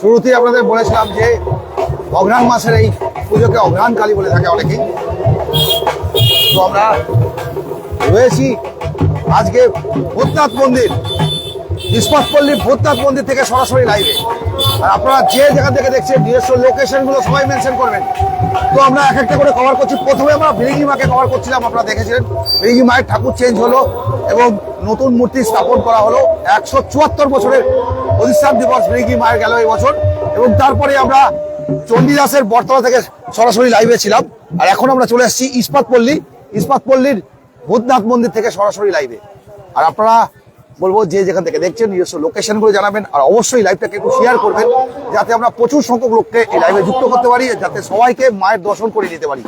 শুরুতেই আপনাদের বলেছিলাম যে অঘ্রাণ মাসের এই পুজোকে অঘ্রাণ কালী বলে থাকে অনেকেই। তো আমরা রয়েছি আজকে ভূতনাথ মন্দির ইস্পাতপল্লী ভূতনাথ মন্দির থেকে সরাসরি লাইভে আর আপনারা যে জায়গা থেকে দেখছেন, নিজস্ব লোকেশনগুলো সবাই মেনশন করবেন। তো আমরা এক একটা করে কভার করছি। প্রথমে আমরা ভিরিঙ্গি মাকে কভার করছিলাম, আপনারা দেখেছিলেন। ভিরিঙ্গি মায়ের ঠাকুর চেঞ্জ হলো এবং নতুন মূর্তি স্থাপন করা হলো। একশো চুয়াত্তর বছরের অধিষ্ঠান দিবস ভিরিঙ্গি মায়ের গেল এই বছর। এবং তারপরে আমরা চণ্ডীদাসের বটতলা থেকে সরাসরি লাইভে ছিলাম। আর এখন আমরা চলে এসেছি ইস্পাতপল্লী ইস্পাতপল্লীর ভূতনাথ মন্দির থেকে সরাসরি লাইভে আর আপনারা বলব যে যেখান থেকে দেখছেন, নিজস্ব লোকেশনগুলো জানাবেন, আর অবশ্যই লাইভটাকে একটু শেয়ার করবেন, যাতে আমরা প্রচুর সংখ্যক লোককে এই লাইভে যুক্ত করতে পারি, যাতে সবাইকে মায়ের দর্শন করে নিতে পারি।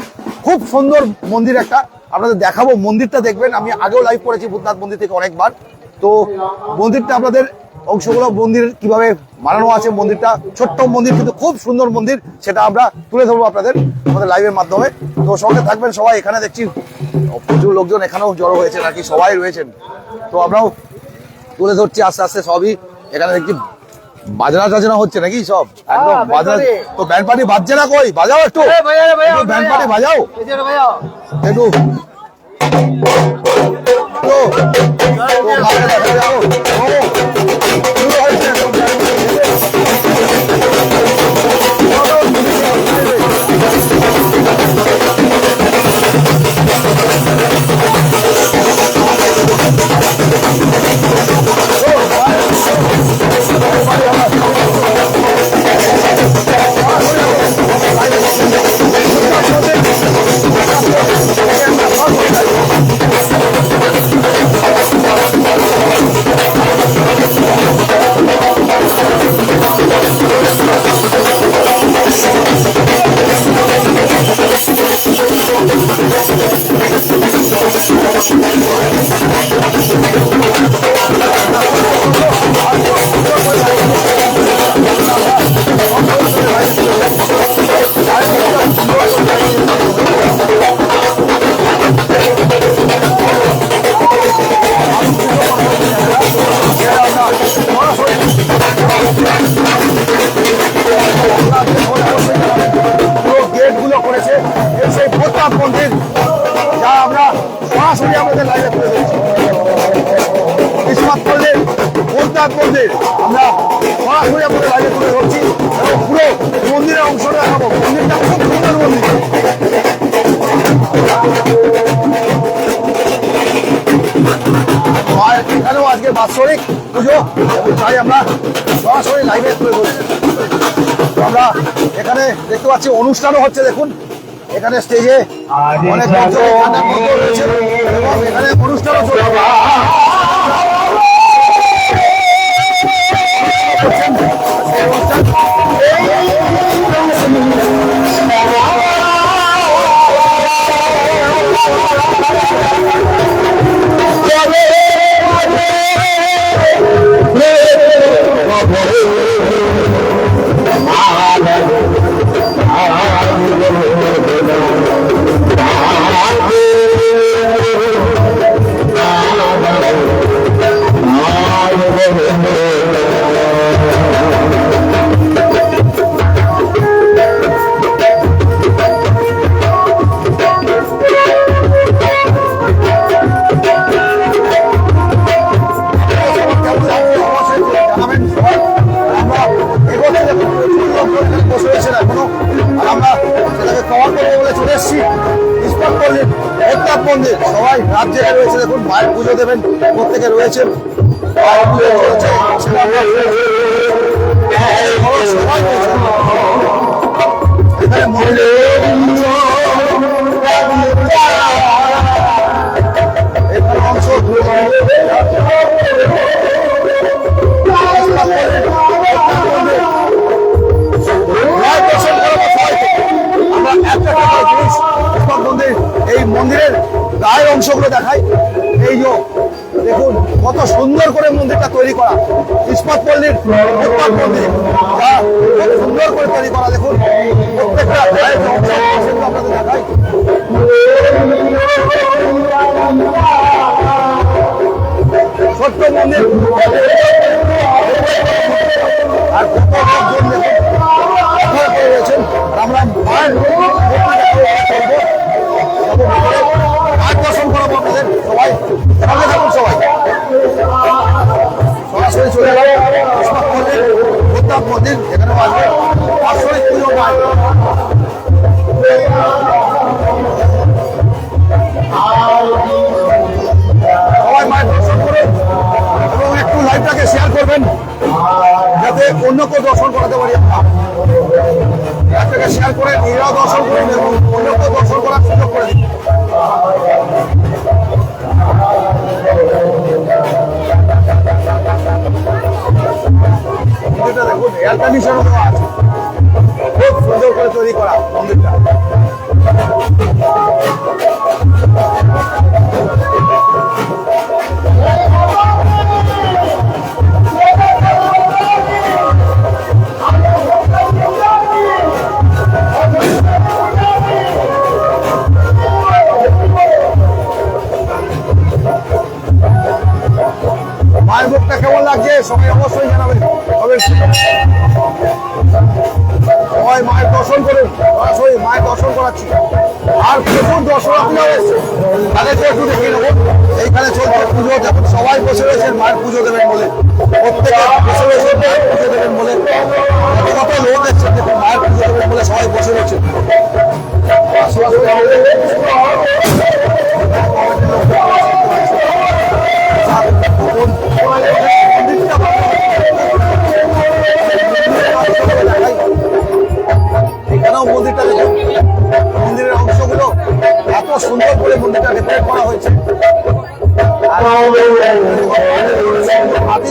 খুব সুন্দর মন্দির একটা। আপনাদের দেখাবো মন্দিরটা দেখবেন। আমি আগেও লাইভ করেছি ভূতনাথ মন্দির থেকে অনেকবার। তো মন্দিরটা আপনাদের অংশগুলো মন্দির কীভাবে বানানো আছে মন্দিরটা ছোট্ট মন্দির কিন্তু খুব সুন্দর মন্দির সেটা আমরা তুলে ধরবো আপনাদের আমাদের লাইভের মাধ্যমে। তো সঙ্গে থাকবেন সবাই এখানে দেখছি প্রচুর লোকজন এখানেও জড়ো হয়েছে নাকি সবাই রয়েছেন। তো আমরাও তুলে ধরছি আস্তে আস্তে সবই। এখানে দেখছি বাজনা টাজনা হচ্ছে নাকি সব? একদম হ্যাঁ, বাজনা তো ব্যান্ড পার্টি বাজছে না কই? বাজাও একটু। একটু ব্যান্ড পার্টি বাজাও। একটু। তো মন্দির। আমরা সরাসরি আমাদের লাইভে তুলে ধরছি এবং পুরো মন্দিরের অংশটা দেখাবো। মন্দিরটা খুব সুন্দর মন্দির। আর এখানেও আজকে বাৎসরিক পুজো তাই আমরা সরাসরি লাইভে তুলে ধরছি। আমরা এখানে দেখতে পাচ্ছি অনুষ্ঠানও হচ্ছে দেখুন। এখানে স্টেজে অনেক এখানে অনুষ্ঠানও চলছে। কেমন পল্লীর একনাথ মন্দির সবাই রয়েছে। দেখুন মায়ের পুজো দেবেন প্রত্যেকে মায়ের পুজো চলছে মন্দির এই মন্দিরের গায়ের অংশগুলো দেখাই। এই যে, দেখুন, কত সুন্দর করে মন্দিরটা তৈরি করা। ইস্পাত পল্লীর ইস্পাত মন্দির যা খুব সুন্দর করে তৈরি করা, দেখুন। প্রত্যেকটা গায়ের অংশ আপনাদের দেখাই। ছোট্ট মন্দির। আর কত লোকজন দেখুন রয়েছেন? আমরা যাব দর্শন করাবো আপনাদের। সবাই সঙ্গে থাকুন সবাই। সরাসরি চলে গেল ইসমাত মন্দির এখানেও আসবে। পুজো সবাই মায়ের দর্শন এবং একটু লাইভটাকে শেয়ার করবেন, যাতে অন্য কেউ দর্শন করাতে পারি। আমরা লাইভটাকে শেয়ার করে নিজেরাও দর্শন করে এবং দর্শন করার সুযোগ করে দেখুন এয়ার কন্ডিশনও আছে। খুব সুন্দর করে তৈরি করা মন্দিরটা। সবাই অবশ্যই জানাবেন। তবে সবাই মায়ের দর্শন করুন সরাসরি মায়ের দর্শন করাচ্ছি। আর প্রচুর দর্শনার্থীরাও এসছে। তাদেরকে একটু দেখিয়ে নেব। এইখানে চলছে পুজো দেখুন সবাই বসে রয়েছেন, মায়ের পুজো দেবেন বলে। প্রত্যেকে বসে রয়েছেন, মায়ের পুজো দেবেন বলে। কত লোক এসছেন, দেখুন, মায়ের পুজো দেবেন বলে সবাই বসে রয়েছেন। এখানেও মন্দিরটা মন্দিরের অংশগুলো এত সুন্দর করে মন্দিরটা ডেকোরেট করা হয়েছে। আর হাতি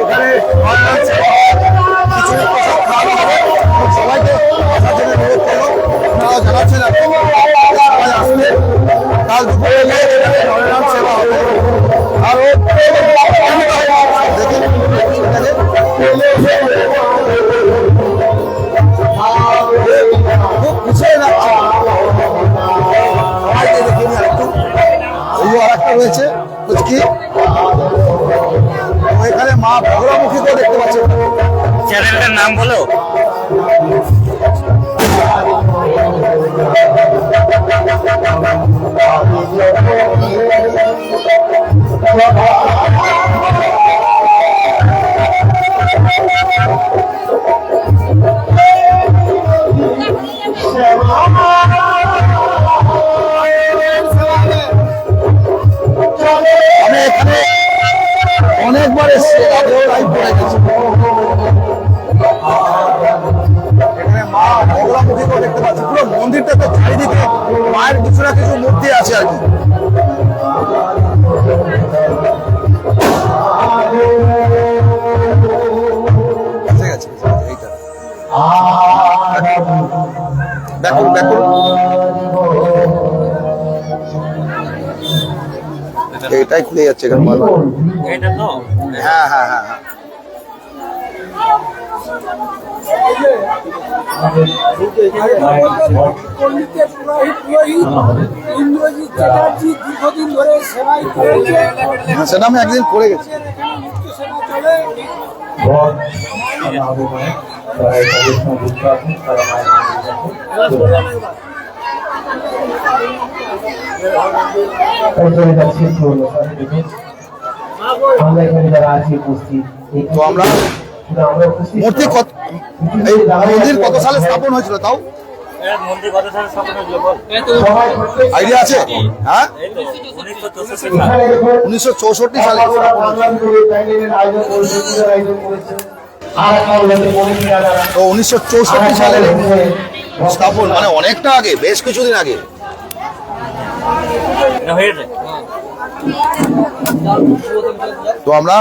এখানে সবাইকে অনেকবার এসেছি দেখতে পাচ্ছি। পুরো মন্দিরটাতে চারিদিকে মায়ের কিছু না কিছু মূর্তি আছে আর কি। এটাই খুলে যাচ্ছে বারবার। হ্যাঁ হ্যাঁ হ্যাঁ হ্যাঁ। পল্লীতে পুরোহিত পুরোহিত ইন্দ্রজিৎ চ্যাটার্জি দীর্ঘদিন ধরে সেবাই করেছে হ্যাঁ, সেটা আমি একদিন করে গেছি। সেবা চলে আমরা এখানে যারা আছি উপস্থিত তো আমরা মূর্তি কত এই মন্দির কত সালে স্থাপন হয়েছিল তাও? এর মন্দির কত সালে স্থাপন হয়েছিল প্রত্যেক আইডিয়া আছে? হ্যাঁ। উনিশশো চৌষট্টি সাল। দেখুন উনিশশো চৌষট্টি সালে স্থাপন তো মানে অনেকটা আগে বেশ কিছুদিন আগে। তো আমরা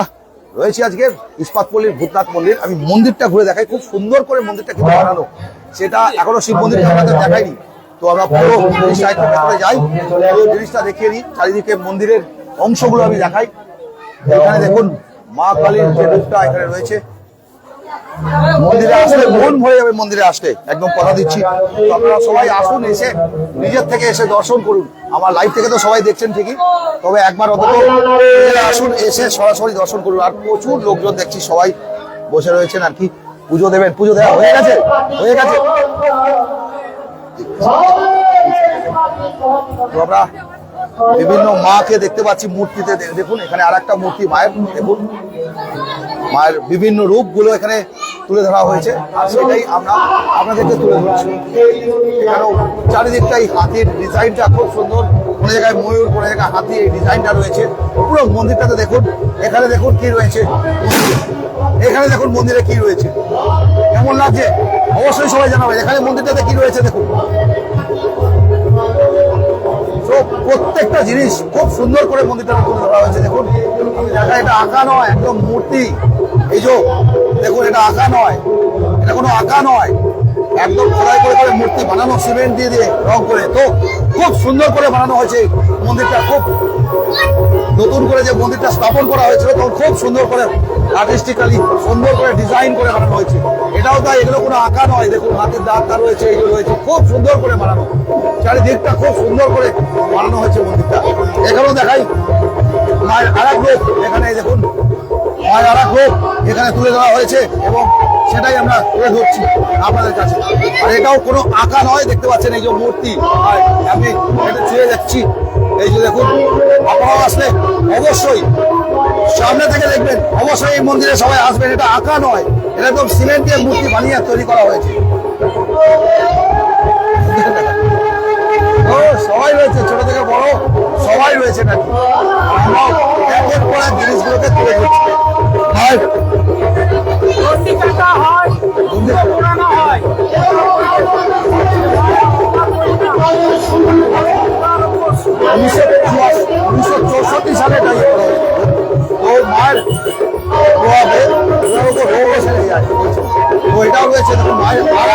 রয়েছি আজকে ইস্পাতপল্লির ভূতনাথ মন্দির। আমি মন্দিরটা ঘুরে দেখাই, খুব সুন্দর করে মন্দিরটা কিন্তু বানানো। সেটা এখনও শিব মন্দিরটা আমাদের দেখাইনি তো আমরা পুরো জিনিসটা যাই। পুরো জিনিসটা দেখিয়ে নিই চারিদিকে মন্দিরের অংশগুলো আমি দেখাই। এখানে দেখুন মা কালীর যে রূপটা এখানে রয়েছে। মন্দিরে আসলে মন ভরে যাবে মন্দিরে আসলে একদম কথা দিচ্ছি। আপনারা সবাই আসুন, এসে নিজের থেকে এসে দর্শন করুন। আমার লাইভ থেকে তো সবাই দেখছেন ঠিকই। তবে একবার নিজেরা আসুন, এসে সরাসরি দর্শন করুন। আর প্রচুর লোকজন দেখছি সবাই বসে রয়েছেন। আর কি পুজো দেবেন? পুজো দেওয়া হয়ে গেছে? হয়ে গেছে? আমরা বিভিন্ন মাকে দেখতে পাচ্ছি মূর্তিতে। দেখুন, এখানে আর একটা মূর্তি, মায়ের, দেখুন। মায়ের বিভিন্ন রূপগুলো এখানে তুলে ধরা হয়েছে। আর সেটাই আমরা আপনাদেরকে তুলে ধরছি। এখানেও চারিদিকটা এই হাতির ডিজাইনটা খুব সুন্দর। কোনো জায়গায় ময়ূর, কোনো জায়গায় হাতি, এই ডিজাইনটা রয়েছে। পুরো মন্দিরটাতে দেখুন, এখানে দেখুন কি রয়েছে। এখানে দেখুন মন্দিরে কি রয়েছে। কেমন লাগছে? অবশ্যই সবাই জানাবেন। এখানে মন্দিরটাতে কি রয়েছে দেখুন। তো প্রত্যেকটা জিনিস খুব সুন্দর করে মন্দিরটা তুলে ধরা হয়েছে। দেখুন দেখা এটা আঁকা নয়, একদম মূর্তি। এই যে, দেখুন, এটা আঁকা নয়, এটা কোনো আঁকা নয়। একদম বানানো সিমেন্ট দিয়ে দিয়ে রং করে। তো খুব সুন্দর করে বানানো হয়েছে মন্দিরটা। খুব নতুন করে যে মন্দিরটা স্থাপন করা হয়েছিল তখন খুব সুন্দর করে আর্টিস্টিক্যালি সুন্দর করে ডিজাইন করে বানানো হয়েছে। এটাও তাই, এগুলো কোনো আঁকা নয়। দেখুন, হাতের দাঁতটা রয়েছে, এগুলো রয়েছে। খুব সুন্দর করে বানানো। চারিদিকটা খুব সুন্দর করে বানানো হয়েছে মন্দিরটা। এখানেও দেখাই, মায়ের আর এক এখানে দেখুন, মায়ের আর এক রূপ এখানে তুলে ধরা হয়েছে এবং সেটাই আমরা তুলে ধরছি আপনাদের কাছে। আর এটাও কোনো আঁকা নয়, দেখতে পাচ্ছেন এই যে মূর্তি। আমি এটা ছুঁয়ে যাচ্ছি। এই যে দেখুন, আপনারাও আসলে অবশ্যই সামনে থেকে দেখবেন, অবশ্যই এই মন্দিরে সবাই আসবেন। এটা আঁকা নয়, এটা একদম সিমেন্ট দিয়ে মূর্তি বানিয়ে তৈরি করা হয়েছে। ও, সবাই রয়েছে, ছোট থেকে বড় সবাই রয়েছে নাকি পর এক জিনিসগুলোকে তুলে ধরছি। হয়। হয় উনিশশো চৌষট্টি সালে এটা ইয়ে করা তো মায়ের প্রভাবে যায়। তো এটাও রয়েছে মায়ের আর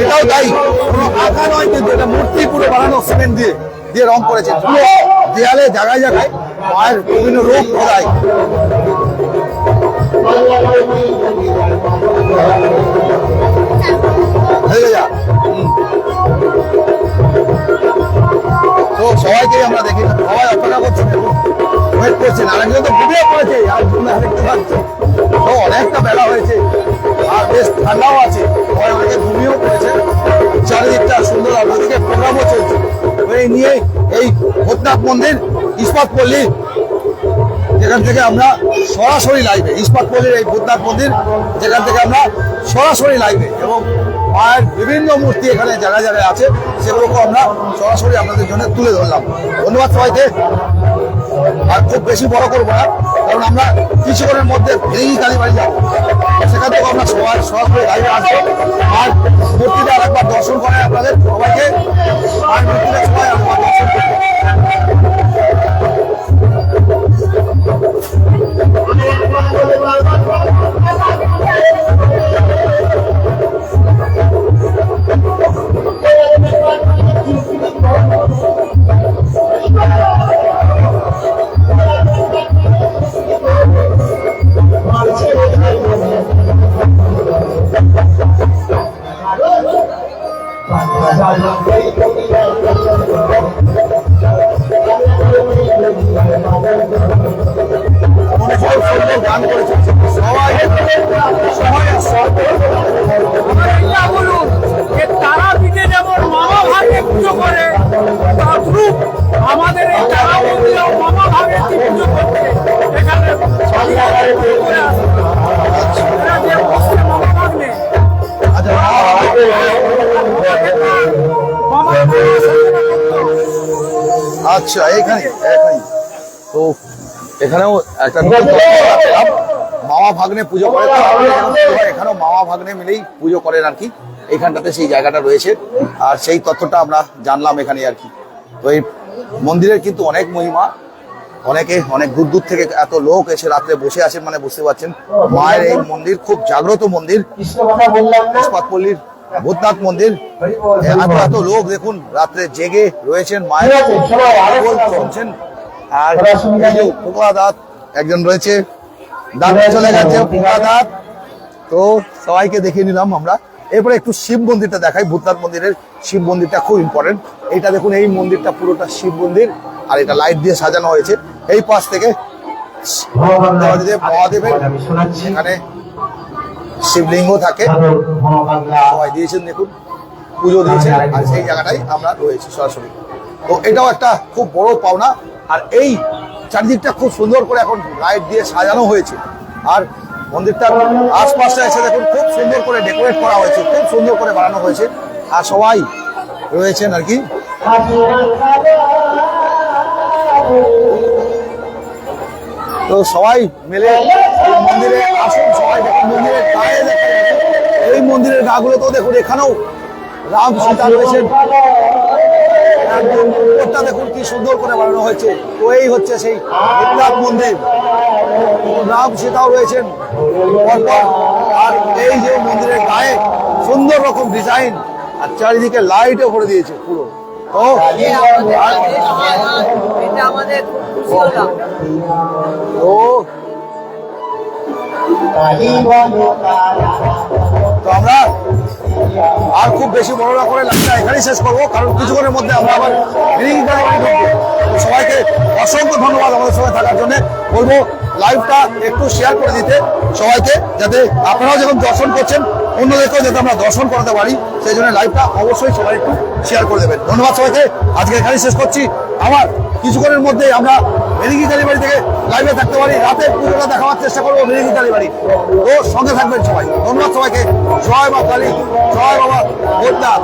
এটাও তাই। কোনো আঁকা নয় কিন্তু এটা মূর্তি পুরো বানানো সিমেন্ট দিয়ে দিয়ে রং করেছে। পুরো দেয়ালে জায়গায় জায়গায় মায়ের বিভিন্ন রূপ খোদায় হয়ে যা। হুম। তো সবাইকে আমরা দেখি সবাই অপেক্ষা করছেন ওয়েট করছেন আরেকজন তো ঘুমিয়ে পড়েছে। আর তোমরা দেখতে পাচ্ছ তো অনেকটা বেলা হয়েছে। আর বেশ ঠান্ডাও আছে। অনেকে ঘুমিয়েও পড়েছে। চারিদিকটা সুন্দর। আর ওদিকে প্রোগ্রামও চলছে। এই নিয়ে এই ভূতনাথ মন্দির ইস্পাত পল্লী, যেখান থেকে আমরা সরাসরি লাইভে ইস্পাত পল্লীর এই ভূতনাথ মন্দির, যেখান থেকে আমরা সরাসরি লাইভে এবং মায়ের বিভিন্ন মূর্তি এখানে জায়গায় জায়গায় আছে সেগুলোকে আমরা সরাসরি আপনাদের জন্য তুলে ধরলাম। ধন্যবাদ সবাইকে। আর খুব বেশি বড় করব না, কারণ আমরা কিছুক্ষণের মধ্যে ভেঙি কালীবাড়ি যাব। সেখান থেকে আমরা সবাই সহজ করে গাড়ি আসব। আর মূর্তিটা আরেকবার দর্শন করে আপনাদের সবাইকে। আর মূর্তিটা সবাই আরেকবার দর্শন করব অনেক আচ্ছা এখানে এখানে তো এখানেও একটা। মামা ভাগ্নে পুজো করে এখানেও এখানেও মামা ভাগ্নে মিলেই পুজো করেন আর কি। এইখানটাতে সেই জায়গাটা রয়েছে। আর সেই তথ্যটা আমরা জানলাম এখানে আর কি। তো এই মন্দিরের কিন্তু অনেক মহিমা। অনেকে অনেক দূর দূর থেকে এত লোক এসে রাত্রে বসে আছেন মানে বুঝতে পারছেন? মায়ের এই মন্দির খুব জাগ্রত মন্দির। ইস্পাতপল্লীর ভূতনাথ মন্দির। এত এত লোক দেখুন রাত্রে জেগে রয়েছেন মায়ের আছে। শুনছেন আর দাঁত একজন রয়েছে। দাঁত চলে গেছে দাঁত তো সবাইকে দেখিয়ে নিলাম আমরা। এরপরে একটু শিব মন্দিরটা দেখাই ভূতনাথ মন্দিরের শিব মন্দিরটা খুব ইম্পর্টেন্ট এইটা দেখুন এই মন্দিরটা পুরোটা শিব মন্দির আর এটা লাইট দিয়ে সাজানো হয়েছে। এই পাশ থেকে মহাদেব মহাদেবের এখানে শিবলিঙ্গ থাকে। সবাই দিয়েছেন দেখুন পুজো দিয়েছেন আর সেই জায়গাটাই আমরা রয়েছি সরাসরি। তো এটাও একটা খুব বড় পাওনা আর এই চারিদিকটা খুব সুন্দর করে এখন লাইট দিয়ে সাজানো হয়েছে। আর মন্দিরটার আশপাশটা এসে দেখুন, খুব সুন্দর করে ডেকোরেট করা হয়েছে, খুব সুন্দর করে বানানো হয়েছে। আর সবাই রয়েছেন আর কি। তো সবাই মিলে মন্দিরে আসুন, সবাই দেখুন, মন্দিরের গায়ে দেখুন। এই মন্দিরের গাগুলো তো দেখুন, এখানেও রাম সীতা রয়েছেন। দেখুন, কি সুন্দর করে বানানো হয়েছে। তো এই হচ্ছে সেই মন্দির। রাম সীতাও রয়েছেন। আর এই যে মন্দিরের গায়ে সুন্দর রকম ডিজাইন আর চারিদিকে লাইটও ভরে দিয়েছে পুরো। তো আমরা আর খুব বেশি বড় না করে লাইভটা এখানেই শেষ করব কারণ কিছুক্ষণের মধ্যে আমরা আবার সবাইকে অসংখ্য ধন্যবাদ আমাদের সঙ্গে থাকার জন্য। বলব লাইভটা একটু শেয়ার করে দিতে সবাইকে, যাতে আপনারাও যখন দর্শন করছেন, অন্যদেরকেও যাতে আমরা দর্শন করাতে পারি। সেই জন্য লাইভটা অবশ্যই সবাই একটু শেয়ার করে দেবেন। ধন্যবাদ সবাইকে। আজকে এখানেই শেষ করছি। আমার কিছুক্ষণের মধ্যেই আমরা মেরিকি কালীবাড়ি থেকে লাইভে থাকতে পারি। রাতে পুজোটা দেখাবার চেষ্টা করব মেরিকি কালীবাড়ি। তো সঙ্গে থাকবেন সবাই। ধন্যবাদ সবাইকে। জয় মা কালী, জয় বাবা ভোটনাথ